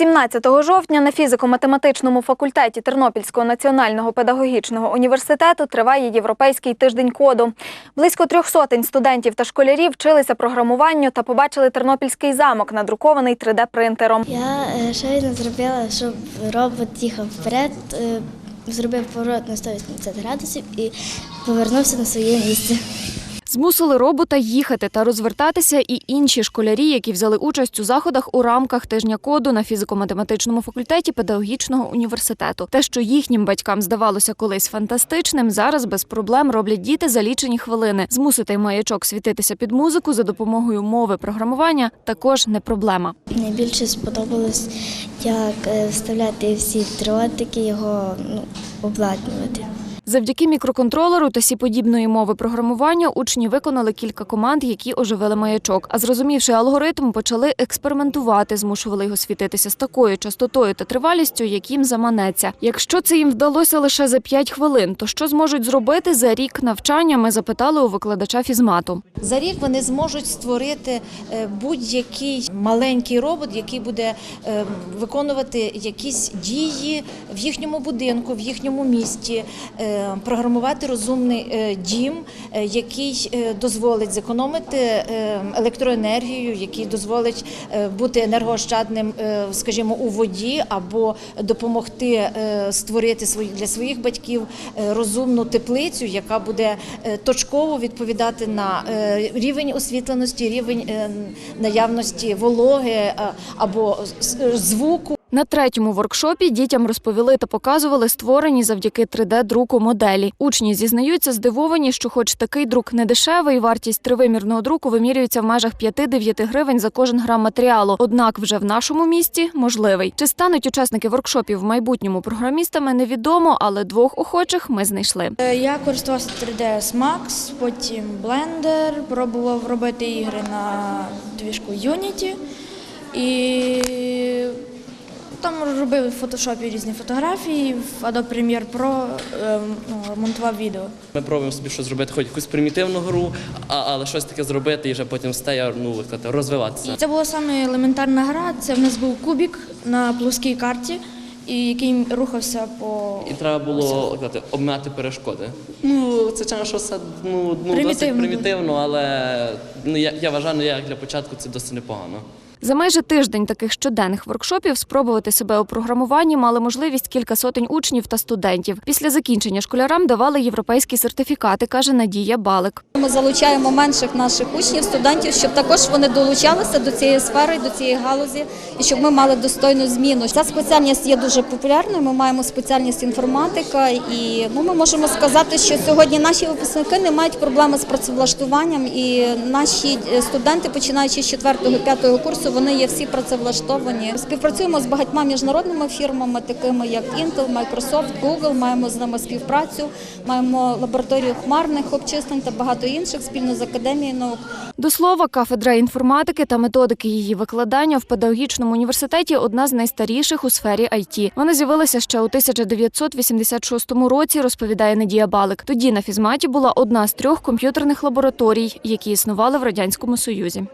17 жовтня на фізико-математичному факультеті Тернопільського національного педагогічного університету триває Європейський тиждень коду. Близько трьох сотень студентів та школярів вчилися програмуванню та побачили Тернопільський замок, надрукований 3D-принтером. Я е, щойно зробила, щоб робот їхав вперед, е, зробив поворот на 180 градусів і повернувся на своє місце. Змусили робота їхати та розвертатися і інші школярі, які взяли участь у заходах у рамках тижня коду на фізико-математичному факультеті педагогічного університету. Те, що їхнім батькам здавалося колись фантастичним, зараз без проблем роблять діти за лічені хвилини. Змусити маячок світитися під музику за допомогою мови програмування також не проблема. Найбільше сподобалось, як е, вставляти всі дротики, його ну, обладнувати. Завдяки мікроконтролеру та сіподібної мови програмування учні виконали кілька команд, які оживили маячок. А зрозумівши алгоритм, почали експериментувати, змушували його світитися з такою частотою та тривалістю, як їм заманеться. Якщо це їм вдалося лише за 5 хвилин, то що зможуть зробити за рік навчання? Ми запитали у викладача фізмату. За рік вони зможуть створити е, будь-який маленький робот, який буде е, виконувати якісь дії в їхньому будинку, в їхньому місті, е, програмувати розумний е, дім, е, який е, дозволить зекономити е, електроенергію, який дозволить е, бути енергоощадним, е, скажімо, у воді або допомогти е, створити для своїх батьків е, розумну теплицю, яка буде е, точково відповідати на е, рівень освітленості, рівень е, наявності вологи е, або звуку. На третьому воркшопі дітям розповіли та показували створені завдяки 3D-друку моделі. Учні зізнаються здивовані, що, хоч такий друк не дешевий, вартість тривимірного друку вимірюється в межах 5-9 гривень за кожен грам матеріалу. Однак вже в нашому місті можливий. Чи стануть учасники воркшопів в майбутньому програмістами, невідомо, але двох охочих ми знайшли. Е, Я користувався 3ds Max, потім Blender, пробував робити ігри на двіжку Unity і там робив в фотошопі різні фотографії, в Adobe Premiere Pro е, ну, монтував відео. Ми пробуємо собі щось зробити, хоч якусь примітивну гру, а, але щось таке зробити і вже потім стає ну, розвиватися. І це була саме елементарна гра. Це в нас був кубік на плоскій карті, і який рухався по І треба було як сказати, обмяти перешкоди. Ну, це чому, що все ну, ну, досить Примітивно. примітивно, але ну, я, я вважаю, ну, як для початку це досить непогано. За майже тиждень таких щоденних воркшопів спробувати себе у програмуванні мали можливість кілька сотень учнів та студентів. Після закінчення школярам давали європейські сертифікати, каже Надія Балик. Ми залучаємо менших наших учнів, студентів, щоб також вони долучалися до цієї сфери, до цієї галузі, і щоб ми мали достойну зміну. Ця спеціальність є дуже популярною. Ми маємо спеціальність інформатика, і ну, ми можемо сказати, що сьогодні наші випускники не мають проблеми з працевлаштуванням, і наші е, студенти, починаючи з 4-5 курсу, вони є всі працевлаштовані. Співпрацюємо з багатьма міжнародними фірмами, такими як Intel, Microsoft, Google. Маємо з ними співпрацю, маємо лабораторію хмарних обчислень та багато інших спільно з академією наук. До слова, кафедра інформатики та методики її викладання в педагогічному університеті одна з найстаріших у сфері IT. Вона з'явилася ще у 1986 році, розповідає Надія Балик. Тоді на фізматі була одна з трьох комп'ютерних лабораторій, які існували в радянському союзі.